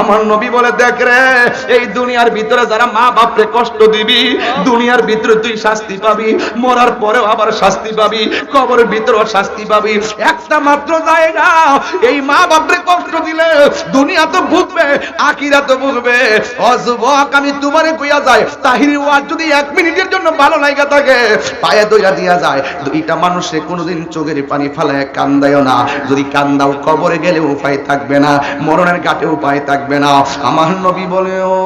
আমার নবী বলে, দেখ রে, এই দুনিয়ার ভিতরে যারা মা বাপরে কষ্ট দিবি, দুনিয়ার ভিতরে তুই শাস্তি পাবি, মরার পরেও আবার শাস্তি পাবি, কবরের ভিতরেও শাস্তি পাবি। একটা মাত্র জায়গা, এই মা বাপরে কষ্ট দিলে দুনিয়া তো বুঝবে আকিরা তো বুঝবে। অযুবক আমি তোমারে কইয়া যায় তাহিরি ওয়াজ যদি এক মিনিটের জন্য ভালো লাগা থাকে, পায়ে দইয়া দিয়া যায়। দুইটা মানুষে কোনোদিন চোখের পানি ফালায় কান্দায়ও না। যদি কান্দাও, কবরে গেলে উপায় থাকবে না, মরণের ঘাটে উপায় থাকবে না। আমার নবী বলে ও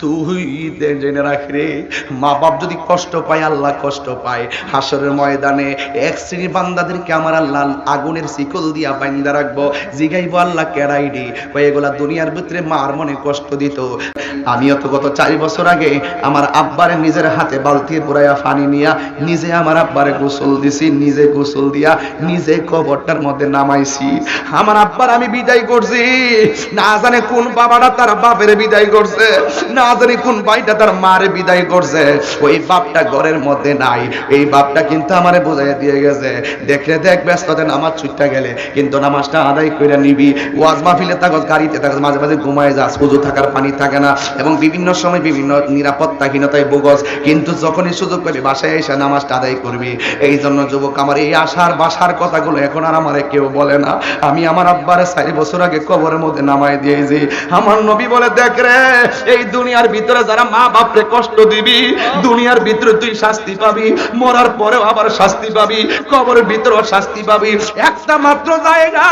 তুই জেনে রাখ রে। মা বাপ যদি কষ্ট পায়, আল্লাহ কষ্ট পায়। হাসরের ময়দানে এক শ্রেণি বান্দাদেরকে আমার আল্লাহ আগুনের শিকল দিয়া বাইন্দা রাখব। আল্লাহ এগুলা দুনিয়ার ভিতরে মার মনে কষ্ট দিত। গত চারি বছর আগে আমার আব্বারে নিজের হাতে বালতি পুরাইয়া পানি নিয়া নিজে আমার আব্বারে গোসল দিছি, নিজে গোসল দিয়া নিজে কবরটার মধ্যে নামাইছি। আমার আব্বার আমি বিদায় করছি। না জানে কোন বাবাটা তার বাপের বিদায় করছে। না কোন ভাইটা তার মারে বিদায় করছে, ওই বাপটা ঘরের মধ্যে নাই। এই বাপটা কিন্তু আমারে বোঝাই দিয়ে গেছে, দেখলে দেখ ব্যস্ততে নামাজ ছুটতে গেলে, কিন্তু নামাজটা আদায় করে নিবি। ওয়াজ মাহফিলে থাকস, গাড়িতে থাকস, মাঝে মাঝে ঘুমায় যাস, উজু থাকার পানি থাকে না এবং বিভিন্ন সময় বিভিন্ন নিরাপত্তাহীনতায় বোগস কিন্তু যখনই সুযোগ পাবি বাসায় এসে নামাজটা আদায় করবি। এই জন্য যুবক, আমার এই আশার বাসার কথাগুলো এখন আর আমারে কেউ বলে না। আমি আমার আব্বারে চারি বছর আগে কবরের মধ্যে নামাই দিয়েছি। আমার নবী বলে, দেখ রে এই দুনিয়ার ভিতরে যারা মা বাপরে কষ্ট দিবি, দুনিয়ার ভিতরে তুই শাস্তি পাবি, মরার পরেও আবার শাস্তি পাবি, কবরের ভিতরেও শাস্তি পাবি। একটা মাত্র জায়গা,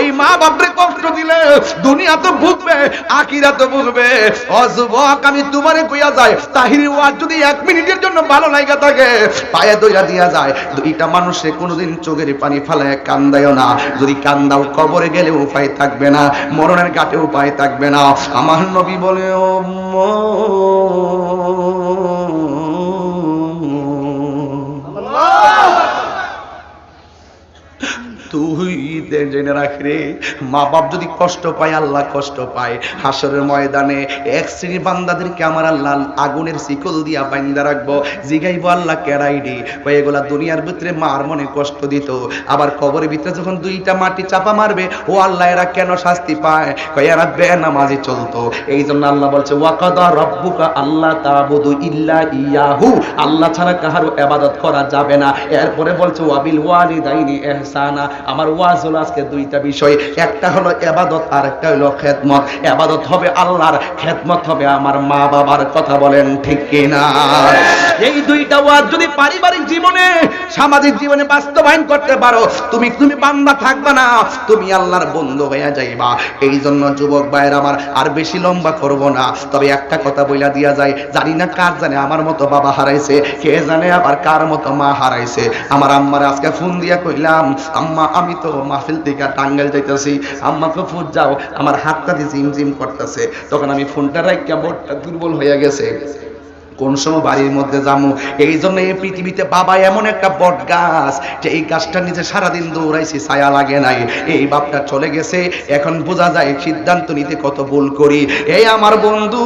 এই মা বাপরে কষ্ট দিলে দুনিয়া তো বুঝবে আকিরা তো বুঝবে। অযুবক আমি তোমারে কইয়া যায় তাহির ওয়াজ যদি এক মিনিটের জন্য ভালো লাগা থাকে, পায়ে দইয়া দিয়া যায়। দুইটা মানুষে কোনোদিন চোখের পানি ফালায় কান্দায়ও না। যদি কান্দাও, কবরে গেলে উপায় থাকবে না, মরণের ঘাটে উপায় থাকবে না। আমার নবী বলে ও তুই জেনে রাখ রে। মা বাপ যদি কষ্ট পায়, আল্লাহ কষ্ট পায়। হাসরের ময়দানে এক শ্রেণি বান্দাদেরকে আমার আল্লাহ আগুনের শিকল দিয়া বাইন্দা রাখব। আল্লাহ এগুলা দুনিয়ার ভিতরে মার মনে কষ্ট দিত। আবার কবরের ভিতরে যখন দুইটা মাটি চাপা মারবে, ও আল্লাহ এরা কেন শাস্তি পায়? কয় এরা চলতো। এই জন্য আল্লাহ বলছে, ওয়াকাদা রব্বুকা আল্লাহ তাবুদু ইল্লা ইয়াহু। আল্লাহ ছাড়া কাহারও ইবাদত করা যাবে না। এরপরে বলছে, ওয়াবিল ওয়ালিদাইনি ইহসানা আমার ওয়াজ হলো আজকে দুইটা বিষয়। একটা হলো এবাদত আর একটা হলো খেদমত। এবাদত হবে আল্লাহর, খেদমত হবে আমার মা বাবার কথা বলেন ঠিক কিনা? এই দুইটা ওয়াজ যদি পারিবারিক জীবনে, সামাজিক জীবনে বাস্তবায়ন করতে পারো, তুমি তুমি বান্দা থাকবে না, তুমি আল্লাহর বন্ধু হয়ে যাইবা। এই জন্য যুবক ভাইয়ের আমার আর বেশি লম্বা করব না। তবে একটা কথা বইলা দিয়া যায়, জানি না কার জানে আমার মতো বাবা হারাইছে, কে জানে আবার কার মতো মা হারাইছে। আমার আম্মার আজকে ফোন দিয়া কইলাম, আম্মা, আমি তো মাহফিল থেকে টাঙ্গাইল যাইতেছি, আম্মাকে ফোন যাও, আমার হাতটা দিয়ে জিম জিম করতেছে। তখন আমি ফোনটা রাখা বোর্ডটা দুর্বল হয়ে গেছে। কোন সময় বাড়ির মধ্যে যামু। এই জন্য এই পৃথিবীতে বাবা এমন একটা বট গাছ যে এই গাছটার নিচে সারাদিন দৌড়াইছি, ছায়া লাগে নাই। এই বাপটা চলে গেছে। এখন বোঝা যায় সিদ্ধান্ত নিতে কত ভুল করি। এই আমার বন্ধু,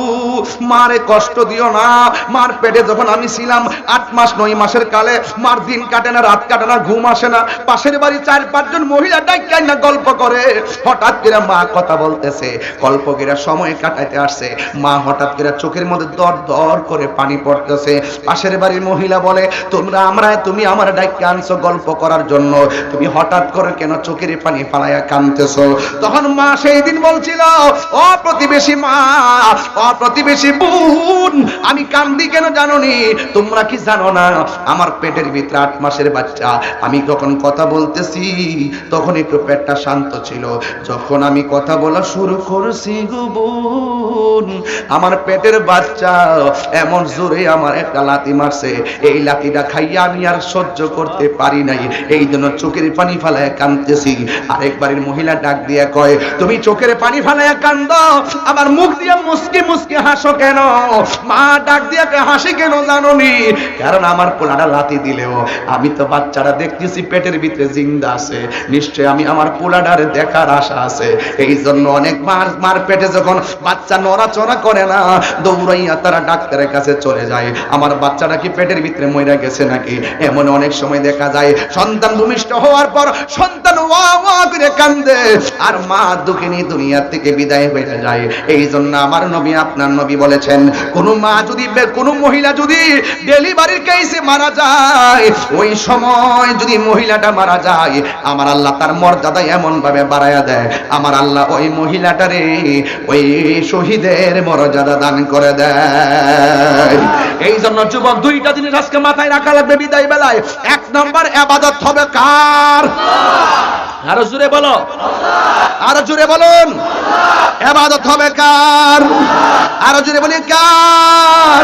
মারে কষ্ট দিও না। মার পেটে যখন আমি ছিলাম আট মাস, নয় মাসের কালে, মার দিন কাটে না, রাত কাটে না, ঘুম আসে না। পাশের বাড়ি চার পাঁচজন মহিলা ডাক্তার না গল্প করে। হঠাৎ করে মা কথা বলতেছে। গল্প সময় কাটাইতে আসছে। মা হঠাৎ করে চোখের মধ্যে দর দর করে পানি পড়তেছে। পাশের বাড়ির মহিলা বলে, তোমরা আমরা তুমি আমার ডাক্তার আনছো গল্প করার জন্য। তুমি হঠাৎ করে কেন চোখের পানি ফালাইয়া কানতেছো? তখন মা সেই দিন বলছিল, ও প্রতিবেশী মা, ও প্রতিবেশী বোন, আমি কান্দি কেন জানোনি? তোমরা কি জানো না? আমার পেটের ভিতরে আট মাসের বাচ্চা। আমি যখন কথা বলতেছি, তখন একটু পেটটা শান্ত ছিল। যখন আমি কথা বলা শুরু করছি গো বোন, আমার পেটের বাচ্চা এমন জোরে আমার একটা লাথি মারছে। এই লাথিটা খাইয়া আমি আর সহ্য করতে পারি নাই। এই জন্য চোখের পানি ফালায় কান্দতেছি আরেকবারের মহিলা ডাক দিয়ে কয়, তুমি চোখের পানি ফালায় কান্দ? আমার মুখ দিয়ে মুসকি মুসকি হাসো কেন? মা ডাক দিয়ে হাসি কেন জানোনি? কারণ আমার পোলাটা লাথি দিলেও আমি তো বাচ্চাটা দেখতেছি, পেটের ভিতরে জিন্দা আছে। নিশ্চয় আমি আমার পোলাটারে দেখার আশা আছে। এই জন্য অনেক মার মার পেটে যখন বাচ্চা নড়াচড়া করে না, দৌড়াইয়া তারা ডাক্তারের কাছে চলে যায়। আমার বাচ্চাটা কি পেটের ভিতরে মইরা গেছে নাকি? এমন অনেক সময় দেখা যায়, সন্তান ভূমিষ্ঠ হওয়ার পর সন্তান করে কান্দে, আর মা দুঃখিনী দুনিয়ার থেকে বিদায় হয়ে যায়। এই জন্য আমার নবী, আপনার নবী বলেছেন, কোন মা যদি কোন মহিলা যদি ডেলিভারির কেসে মারা যায়, ওই সময় যদি মহিলাটা মারা যায়, আমার আল্লাহ তার মর্যাদা এমন ভাবে বাড়ায়া দেয়। আমার আল্লাহ ওই মহিলাটারে ওই শহীদের মর্যাদা দান করে দেয়। এই জন্য যুবক, দুইটা জিনিস আজকে মাথায় রাখা লাগবে বিদায় বেলায়। এক নম্বর, আবাদত হবে কার? আরও জুড়ে বলো। আরও জুড়ে বলুন। এবাদত হবে কার? আরও জোরে বলি কার?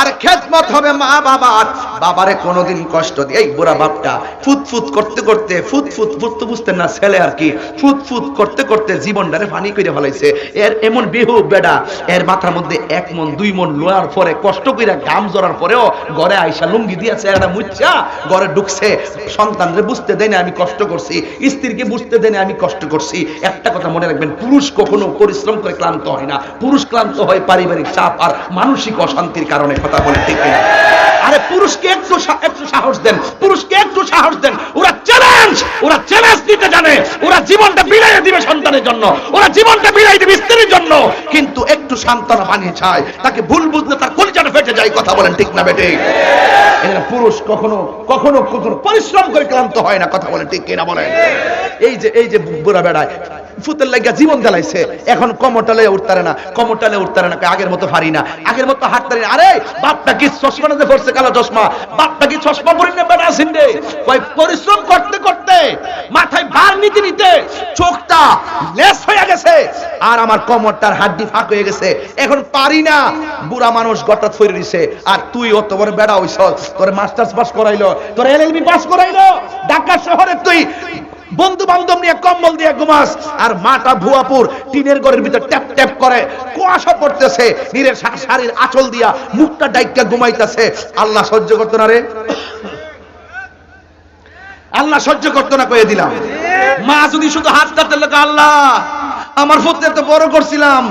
আর খেদমত হবে মা বাবার। বাবারে কোনোদিন কষ্ট দিয়ে এই বুড়া বাপটা ফুতফুত করতে করতে ফুতফুত ফুত তো বুঝতেন না ছেলে আর কি ফুতফুত করতে করতে জীবনটারে পানি করে ফেলাইছে। এর এমন বেহু বেডা। এর মাথার মধ্যে এক মন, দুই মন লোয়ার পরে, কষ্ট কইরা গাম জড়ার পরেও ঘরে আইসা লুঙ্গি দিয়েছে একটা মুচ্ছা, ঘরে ঢুকছে। সন্তানরে বুঝতে দেয় না আমি কষ্ট করছি, স্ত্রীকে বুঝতে দেয় না আমি কষ্ট করছি। একটা কথা মনে রাখবেন, পুরুষ কখনো পরিশ্রম করে ক্লান্ত হয় না। পুরুষ ক্লান্ত হয়, পারিবারিক চাপ আর মানসিক অশান্তির কারণে, কথা বলে ঠিক কিনা? আরে পুরুষকে একটু একটু সাহস দেন, পুরুষকে একটু সাহস দেন। ওরা চ্যালেঞ্জ ওরা চ্যালেঞ্জ দিতে জানে, ওরা জীবনটা বিলাইয়ে দিবে সন্তানের জন্য, ওরা জীবনটা বিলাই দিবে স্ত্রীর জন্য। কিন্তু একটু সান্ত্বনা বানিয়ে চায়, তাকে ভুল বুঝলে তার কলিজাটা ফেটে যায়, কথা বলেন ঠিক না বেটে? পুরুষ কখনো কখনো কখনো পরিশ্রম করে ক্লান্ত হয় না, কথা বলেন ঠিক কিনা বলেন? এই যে এই যে বুড়া বেড়ায় ফুতের লাগিয়া জীবন জ্বালাইছে। এখন কমরটালে উঠতারে না, কমরটালে উঠতারে না আগের মতো পারি না, আগের মতো হাঁটতারি না। আরে, বাপটা কি চশমা না পড়ছে, কালো চশমা? বাপটা কি চশমা পরি না বেড়া সিন্দে কয় পরিশ্রম করতে করতে মাথায় বার নিতে নিতে চোখটা লেস হয়ে গেছে, আর আমার কমরটার হাড্ডি ফাঁক হয়ে গেছে। এখন পারি না, বুড়া মানুষ গটা থইরে দিছে, আর তুই অত বড় বেড়া হইছ তোর মাস্টার্স পাস করাইলো, তোর এলএলবি পাস করাইলো, ঢাকা শহরে তুই বন্ধু বান্ধব নিয়ে কম্বল দিয়ে ঘুমাস, আর মাটা ভুয়াপুর টিনের ঘরের ভিতর ট্যাপ ট্যাপ করে কুয়াশা পড়তেছে, নীরের শাড়ির আঁচল দিয়া মুখটা ডাইকা ঘুমাইতেছে। আল্লাহ সহ্য করতো না রে। আল্লাহ সহ্য করতো না কয়ে দিলাম। মা যদি শুধু হাত কাটতে লাগে আল্লাহ, আমার ফুটতে এত বড় করছিলাম।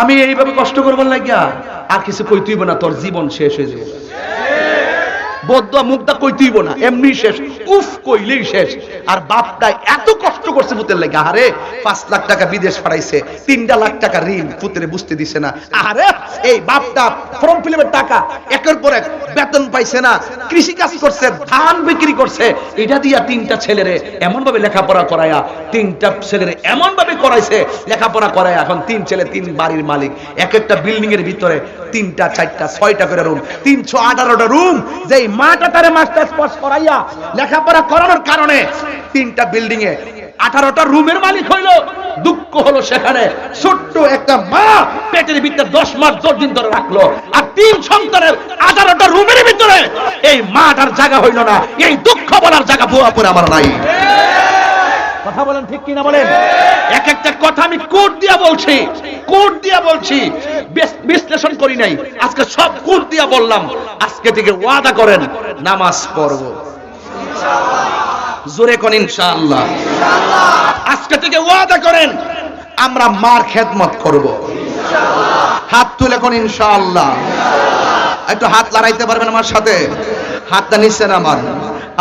আমি এইভাবে কষ্ট করব লাগিয়া আর কিছু কই তুইব না, তোর জীবন শেষ হয়ে যাবে। বদ্ধ মুখটা কই তুইব না, এমনি শেষ, উফ, কইলেই শেষ। আর বাপটা এত কষ্ট করছে পুতের লাগে আরে পাঁচ লাখ টাকা বিদেশ তিনটা লাখ টাকা ঋণ বুঝতে দিছে না। আরে এই বাপটা ফর্ম টাকা, একের পর এক বেতন পাইছে না কৃষি কাজ করছে, ধান বিক্রি করছে, এটা দিয়া তিনটা ছেলেরে এমন ভাবে লেখাপড়া করায়া, তিনটা ছেলেরে এমন ভাবে করাইছে, লেখাপড়া করায়া, এখন তিন ছেলে, তিন বাড়ির মালিক। এক একটা বিল্ডিং এর ভিতরে তিনটা, চারটা, ছয়টা করে রুম তিনশো আঠারোটা রুম যেই মাটা তারে মাস্টার্স পাস করাইয়া লেখাপড়া করানোর কারণে তিনটা বিল্ডিং এ আঠারোটা রুমের মালিক হইল। দুঃখ হলো সেখানে। ছোট্ট একটা মা পেটের ভিতরে দশ মাস দশ দিন ধরে রাখল। আর তিন সন্তানের আঠারোটা রুমের ভিতরে এই মাটার জায়গা হইল না। এই দুঃখ বলার জায়গা বুয়াপুর আমার নাই। কথা বলেন, ঠিক কিনা বলেন? এক একটা কথা আমি কোট দিয়া বলছি, কোট দিয়া বলছি। বিশ্লেষণ করি নাই, আজকে সব কোট দিয়া বললাম। আজকে থেকে ওয়াদা করেন, নামাজ পড়ব। জোরে কোন ইনশাআল্লাহ। আজকে থেকে ওয়াদা করেন, আমরা মার খেদমত করব। হাত তুলে কোন ইনশাআল্লাহ। একটু হাত লড়াইতে পারবেন আমার সাথে? হাতটা নিচ্ছেন আমার।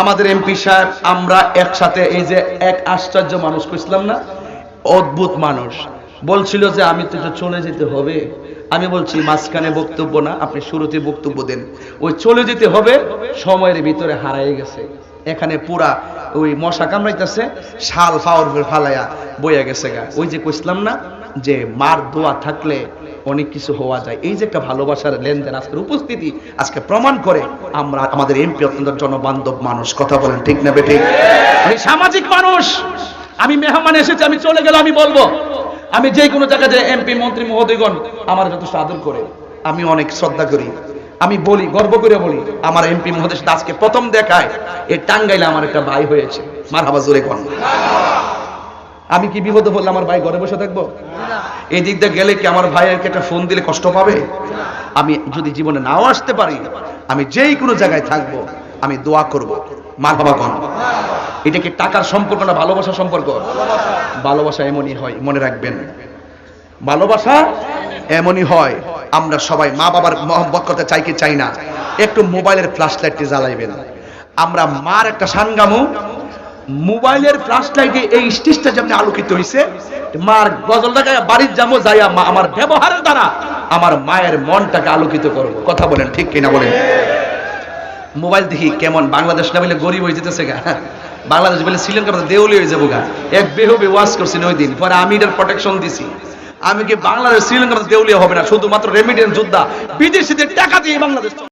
আমাদের এমপি সাহেব, আমরা একসাথে এই যে এক আশ্চর্য মানুষ খুঁজলাম না? অদ্ভুত মানুষ। বলছিল যে, আমি তো চলে যেতে হবে। আমি বলছি, মাঝখানে বক্তব্য না, আপনি শুরুতে বক্তব্য দেন। ওই চলে যেতে হবে, সময়ের ভিতরে হারাই গেছে। এখানে পুরা ওই মশা কামড়াইতেছে, শাল ফাওয়ার ফালাইয়া বইয়া গেছে গা। ওই যে কইছিলাম না, যে মার দোয়া থাকলে অনেক কিছু হওয়া যায়। এই যে একটা ভালোবাসার লেনদেন আজকের উপস্থিতি, আজকে প্রমাণ করে আমরা আমাদের এমপি অত্যন্ত জনবান্ধব মানুষ। কথা বলেন, ঠিক না বেঠিক? আমি সামাজিক মানুষ। আমি মেহমান এসেছি, আমি চলে গেলে আমি বলব, আমি যে কোনো জায়গায় যে এমপি, মন্ত্রী, মহোদয়গণ আমার যথেষ্ট আদর করে। আমি অনেক শ্রদ্ধা করি। আমি বলি, গর্ব করে বলি, আমার এমপি, মহোদয় আজকে প্রথম দেখায়, এই টাঙ্গাইলে আমার একটা ভাই হয়েছে। মার হাবা জোরে কন আমি কি বিপদে বললে আমার ভাই ঘরে বসে থাকব? এই দিক দিয়ে গেলে কি আমার ভাইয়েরকে একটা ফোন দিলে কষ্ট পাবে? আমি যদি জীবনে নাও আসতে পারি, আমি যেই কোনো জায়গায় থাকব, আমি দোয়া করব। মা বাবা কন এটা কি টাকার সম্পর্ক না ভালোবাসার সম্পর্ক? ভালোবাসা এমনই হয়, মনে রাখবেন। ভালোবাসা এমনই হয়, আমরা সবাই মা বাবার মহব্বত করতে চাই কি চাই না। একটু মোবাইলের ফ্ল্যাশ লাইটটি জ্বালাইবেন। আমরা মার একটা সানগামু মোবাইলের ফ্ল্যাশ লাইটে এই স্টেজটা যেমন আলোকিত হইছে, মার গজলটা গায়ে বাড়ির যাব যাইয়া মা আমার ব্যবহারের দ্বারা আমার মায়ের মনটাকে আলোকিত করব। কথা বলেন, ঠিক কিনা বলেন? মোবাইল দেখি কেমন, বাংলাদেশ না বলে গরিব হয়ে যেতেছে গা। বাংলাদেশ বলে শ্রীলঙ্কা দেউলি হয়ে যাব গা। এক বেহবে ওয়াশ করছি ওই দিন, পরে আমি এটার প্রোটেকশন দিছি। আমি কি বাংলাদেশ শ্রীলঙ্কা দেউলিয়া হবে না, শুধুমাত্র রেমিডেন্স যোদ্ধা, বিদেশিদের টাকা দিয়ে বাংলাদেশ।